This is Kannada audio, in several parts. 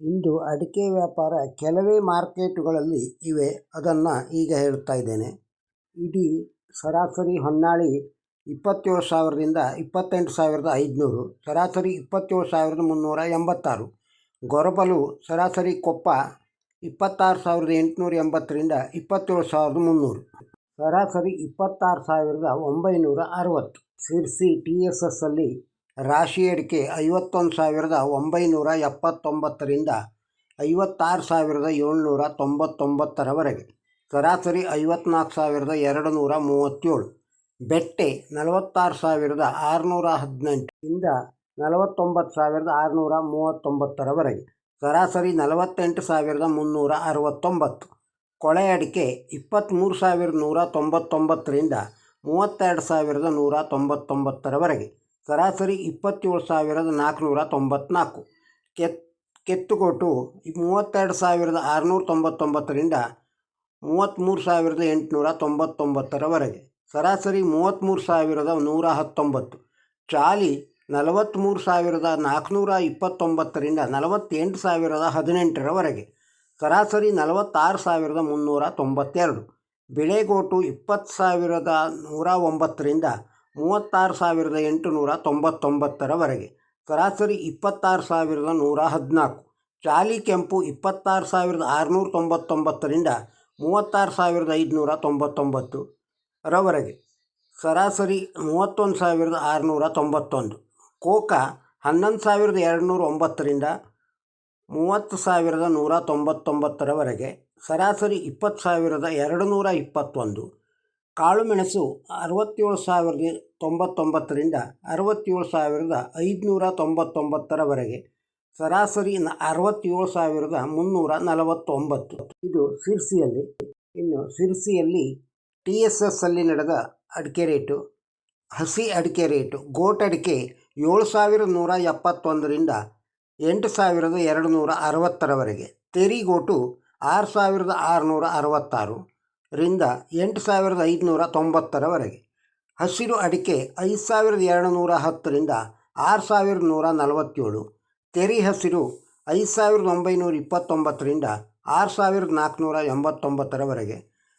ಇಂದು ಅಡಿಕೆ ವ್ಯಾಪಾರ ಕೆಲವೇ ಮಾರ್ಕೆಟುಗಳಲ್ಲಿ ಇವೆ. ಅದನ್ನು ಈಗ ಹೇಳ್ತಾ ಇದ್ದೇನೆ. ಇಡೀ ಸರಾಸರಿ ಹೊನ್ನಾಳಿ ಇಪ್ಪತ್ತೇಳು ಸಾವಿರದಿಂದ ಇಪ್ಪತ್ತೆಂಟು ಸಾವಿರದ ಐದುನೂರು, ಸರಾಸರಿ ಇಪ್ಪತ್ತೇಳು ಸಾವಿರದ ಮುನ್ನೂರ ಎಂಬತ್ತಾರು, ಗೊರಬಲು ಸರಾಸರಿ ಕೊಪ್ಪ ಇಪ್ಪತ್ತಾರು ಸಾವಿರದ ಎಂಟುನೂರ ಎಂಬತ್ತರಿಂದ ಇಪ್ಪತ್ತೇಳು ಸಾವಿರದ ಮುನ್ನೂರು, ಸರಾಸರಿ ಇಪ್ಪತ್ತಾರು ಸಾವಿರದ ಒಂಬೈನೂರ ಅರವತ್ತು. ಸಿರ್ಸಿ ಟಿ ಎಸ್ ಎಸ್ ಅಲ್ಲಿ ರಾಶಿ ಅಡಿಕೆ ಐವತ್ತೊಂದು ಸಾವಿರದ ಒಂಬೈನೂರ ಎಪ್ಪತ್ತೊಂಬತ್ತರಿಂದ ಐವತ್ತಾರು ಸಾವಿರದ ಏಳ್ನೂರ ತೊಂಬತ್ತೊಂಬತ್ತರವರೆಗೆ. ಸರಾಸರಿ ಐವತ್ನಾಲ್ಕು ಸಾವಿರದ ಎರಡು ನೂರ ಮೂವತ್ತೇಳು. ಬೆಟ್ಟೆ ನಲವತ್ತಾರು ಸಾವಿರದ ಆರುನೂರ ಹದಿನೆಂಟರಿಂದ ನಲವತ್ತೊಂಬತ್ತು ಸಾವಿರದ ಆರುನೂರ ಮೂವತ್ತೊಂಬತ್ತರವರೆಗೆ. ಸರಾಸರಿ ನಲವತ್ತೆಂಟು ಸಾವಿರದ ಮುನ್ನೂರ ಅರವತ್ತೊಂಬತ್ತು. ಕೊಳೆ ಅಡಿಕೆ ಇಪ್ಪತ್ತ್ಮೂರು ಸಾವಿರದ ನೂರ ತೊಂಬತ್ತೊಂಬತ್ತರಿಂದ ಮೂವತ್ತೆರಡು ಸಾವಿರದ ನೂರ ತೊಂಬತ್ತೊಂಬತ್ತರವರೆಗೆ. ಸರಾಸರಿ ಇಪ್ಪತ್ತೇಳು ಸಾವಿರದ ನಾಲ್ಕುನೂರ ತೊಂಬತ್ನಾಲ್ಕು. ಕೆತ್, ಕೆತ್ತುಗೋಟು ಮೂವತ್ತೆರಡು ಸಾವಿರದ ಆರುನೂರ ತೊಂಬತ್ತೊಂಬತ್ತರಿಂದ ಮೂವತ್ತ್ಮೂರು ಸಾವಿರದ ಎಂಟುನೂರ ತೊಂಬತ್ತೊಂಬತ್ತರವರೆಗೆ. ಸರಾಸರಿ ಮೂವತ್ತ್ಮೂರು ಸಾವಿರದ ನೂರ ಹತ್ತೊಂಬತ್ತು. ಚಾಲಿ ನಲವತ್ತ್ಮೂರು ಸಾವಿರದ ನಾಲ್ಕುನೂರ ಇಪ್ಪತ್ತೊಂಬತ್ತರಿಂದ ನಲವತ್ತೆಂಟು ಸಾವಿರದ ಹದಿನೆಂಟರವರೆಗೆ. ಸರಾಸರಿ ನಲವತ್ತಾರು ಸಾವಿರದ ಮುನ್ನೂರ ತೊಂಬತ್ತೆರಡು. ಬೆಳೆಗೋಟು ಇಪ್ಪತ್ತು ಸಾವಿರದ ನೂರ ಒಂಬತ್ತರಿಂದ ಮೂವತ್ತಾರು ಸಾವಿರದ ಎಂಟುನೂರ ತೊಂಬತ್ತೊಂಬತ್ತರವರೆಗೆ. ಸರಾಸರಿ ಇಪ್ಪತ್ತಾರು ಸಾವಿರದ ನೂರ ಹದಿನಾಲ್ಕು. ಚಾಲಿ ಕೆಂಪು ಇಪ್ಪತ್ತಾರು ಸಾವಿರದ ಆರುನೂರ ತೊಂಬತ್ತೊಂಬತ್ತರಿಂದ ಮೂವತ್ತಾರು ಸಾವಿರದ ಐದುನೂರ ತೊಂಬತ್ತೊಂಬತ್ತು ರವರೆಗೆ. ಸರಾಸರಿ ಮೂವತ್ತೊಂದು ಸಾವಿರದ ಆರುನೂರ ತೊಂಬತ್ತೊಂದು. ಕೋಕಾ ಹನ್ನೊಂದು ಸಾವಿರದ ಎರಡುನೂರ ಒಂಬತ್ತರಿಂದ ಮೂವತ್ತು ಸಾವಿರದ ನೂರ ತೊಂಬತ್ತೊಂಬತ್ತರವರೆಗೆ. ಸರಾಸರಿ ಇಪ್ಪತ್ತು ಸಾವಿರದ ಎರಡು ನೂರ ಇಪ್ಪತ್ತೊಂದು. ಕಾಳುಮೆಣಸು ಅರವತ್ತೇಳು ಸಾವಿರದ ತೊಂಬತ್ತೊಂಬತ್ತರಿಂದ ಅರವತ್ತೇಳು ಸಾವಿರದ ಐದುನೂರ ತೊಂಬತ್ತೊಂಬತ್ತರವರೆಗೆ, ಸರಾಸರಿ ಅರವತ್ತೇಳು ಸಾವಿರದ ಮುನ್ನೂರ ನಲವತ್ತೊಂಬತ್ತು. ಇದು ಸಿರ್ಸಿಯಲ್ಲಿ ಇನ್ನು ಸಿರ್ಸಿಯಲ್ಲಿ ಟಿ ಎಸ್ ಎಸ್ ಅಲ್ಲಿ ನಡೆದ ಅಡಿಕೆ ರೇಟು, ಹಸಿ ಅಡಿಕೆ ರೇಟು, ಗೋಟ್ ಅಡಿಕೆ ಏಳು ಸಾವಿರದ ನೂರ ಎಪ್ಪತ್ತೊಂದರಿಂದ ಎಂಟು ಸಾವಿರದ ಎರಡು ನೂರ ಅರವತ್ತರವರೆಗೆ, ತೆರಿಗೋಟು ಆರು ಸಾವಿರದ ಆರುನೂರ ಅರವತ್ತಾರು. ರಿಂದ ಎಂಟು ಸಾವಿರದ ಐದುನೂರ ತೊಂಬತ್ತರವರೆಗೆ ಹಸಿರು ಅಡಿಕೆ ಐದು ಸಾವಿರದ ಎರಡು ನೂರ ಹತ್ತರಿಂದ ಆರು ಸಾವಿರದ ನೂರ ನಲವತ್ತೇಳು ತೆರಿ ಹಸಿರು ಐದು ಸಾವಿರದ ಒಂಬೈನೂರ ಇಪ್ಪತ್ತೊಂಬತ್ತರಿಂದ ಆರು ಸಾವಿರದ ನಾಲ್ಕುನೂರ ಎಂಬತ್ತೊಂಬತ್ತರವರೆಗೆ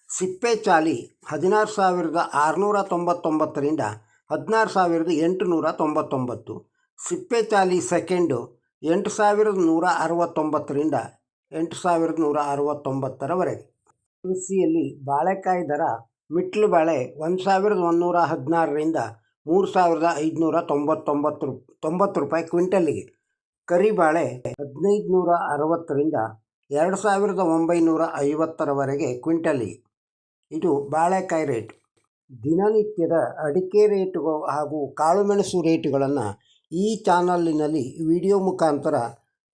ಸಿಪ್ಪೆ ಚಾಲಿ ಹದಿನಾರು ಸಾವಿರದ ಆರುನೂರ ತೊಂಬತ್ತೊಂಬತ್ತರಿಂದ ಹದಿನಾರು ಸಾವಿರದ ಎಂಟುನೂರ ತೊಂಬತ್ತೊಂಬತ್ತು ಸಿಪ್ಪೆ ಚಾಲಿ ಸೆಕೆಂಡು ಎಂಟು ಸಾವಿರದ ನೂರ ಅರವತ್ತೊಂಬತ್ತರಿಂದ ಎಂಟು ಸಾವಿರದ ನೂರ ಅರವತ್ತೊಂಬತ್ತರವರೆಗೆ ಕೃಷಿಯಲ್ಲಿ ಬಾಳೆಕಾಯಿ ದರ ಮಿಟ್ಲು ಬಾಳೆ ಒಂದು ಸಾವಿರದ ಒಂದುನೂರ ಹದಿನಾರರಿಂದ ಮೂರು ಸಾವಿರದ ಐದುನೂರ ತೊಂಬತ್ತೊಂಬತ್ತು ರು, ತೊಂಬತ್ತು ರೂಪಾಯಿ ಕ್ವಿಂಟಲ್ಲಿಗೆ ಕರಿಬಾಳೆ ಹದಿನೈದು ನೂರ ಅರವತ್ತರಿಂದ ಎರಡು ಸಾವಿರದ ಒಂಬೈನೂರ ಐವತ್ತರವರೆಗೆ ಕ್ವಿಂಟಲ್ಲಿಗೆ ಇದು ಬಾಳೆಕಾಯಿ ರೇಟ್. ದಿನನಿತ್ಯದ ಅಡಿಕೆ ರೇಟುಗಳು ಹಾಗೂ ಕಾಳುಮೆಣಸು ರೇಟುಗಳನ್ನು ಈ ಚಾನಲ್ಲಿನಲ್ಲಿ ವಿಡಿಯೋ ಮುಖಾಂತರ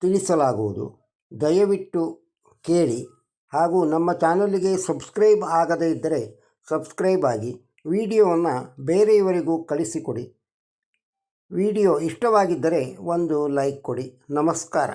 ತಿಳಿಸಲಾಗುವುದು. ದಯವಿಟ್ಟು ಕೇಳಿ. ಹಾಗೂ ನಮ್ಮ ಚಾನಲ್ಗೆ ಸಬ್ಸ್ಕ್ರೈಬ್ ಆಗದೇ ಇದ್ದರೆ ಸಬ್ಸ್ಕ್ರೈಬ್ ಆಗಿ ವಿಡಿಯೋವನ್ನು ಬೇರೆಯವರಿಗೂ ಕಳಿಸಿಕೊಡಿ. ವಿಡಿಯೋ ಇಷ್ಟವಾಗಿದ್ದರೆ ಒಂದು ಲೈಕ್ ಕೊಡಿ. ನಮಸ್ಕಾರ.